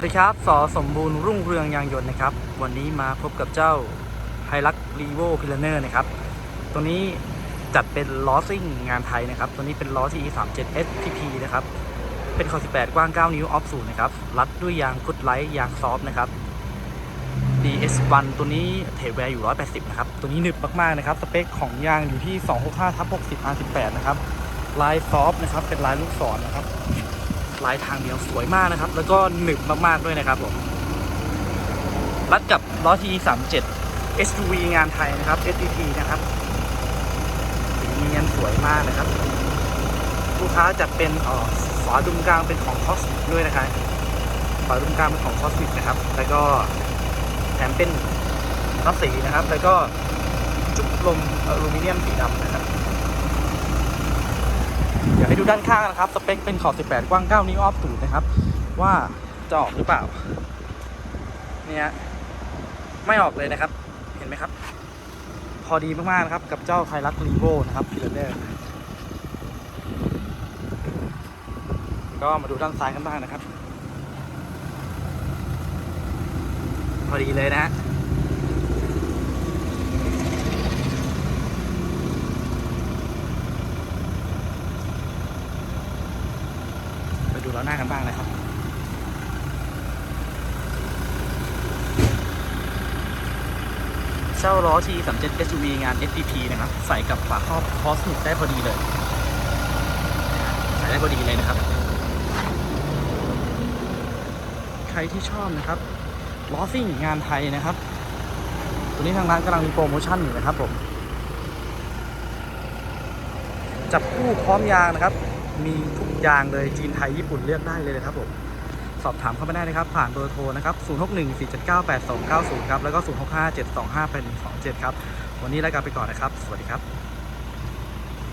สวัสดีครับสอสมบูรณ์รุ่งเรืองยางยนต์นะครับ วันนี้มาพบกับเจ้าไฮลักรีโวพิลเนอร์นะครับ ตัวนี้จัดเป็นล้อซิ่งงานไทยนะครับ ตัวนี้เป็นล้อ CE 3 7 SPP นะครับ เป็นขอบ18 กว้าง 9 นิ้วออฟสูนะครับ รัดด้วยยางกุดไลท์ยางซอฟนะครับ DS1 ตัวนี้เทปแวร์อยู่ 180 นะครับ ตัวนี้หนึบมากๆนะครับ สเปคของยางอยู่ที่ 265 ทับ60 R18 นะครับ ลายซอฟนะครับ เป็นลายลูกศรนะครับ ลายทางเดียวสวยมากนะครับ แล้วก็หนึบมากๆด้วยนะครับผมรัดกับล้อ T 3 7 SUV งานไทยนะครับ SUV นะครับสีเนียนสวยมากนะครับ ลูกค้าจะเป็นออฝาดุมกลางเป็นของ c o s m i ด้วยนะครับฝาดุมกลางเป็นของ Cosmic นะครับ แล้วก็แถมเป็นรับสีนะครับ แล้วก็จุกลมอลูมิเนียมสีดำนะครับ ดูด้านข้างนะครับ สเปคเป็นขอบ 18 กว้าง 9 นิ้วออฟสูตรนะครับ ว่าจะออกหรือเปล่า เนี่ยไม่ออกเลยนะครับ เห็นไหมครับ พอดีมากๆนะครับ กับเจ้าไทรักรีโวนะครับพิลเลอร์ก็มาดูด้านซ้ายกันบ้างนะครับ พอดีเลยนะฮะ ไปดู ล้อหน้ากันบ้างนะครับเจ้าล้อ T 3 7 SUV งาน SPP นะครับ ใส่กับฝาครอบคอสมิกได้พอดีเลย ใส่ได้พอดีเลยนะครับ ใครที่ชอบนะครับล้อซิ่งงานไทยนะครับ ตัวนี้ทางร้านกำลังมีโปรโมชั่นอยู่นะครับผม จับคู่พร้อมยางนะครับ มีทุกอย่างเลยจีนไทยญี่ปุ่นเลือกได้เลยนะครับผมสอบถามเข้ามาได้นะครับ ผ่านเบอร์โทรนะครับ 0614798290 ครับ แล้วก็ 0657258127 ครับ วันนี้รายการไปก่อนนะครับ สวัสดีครับ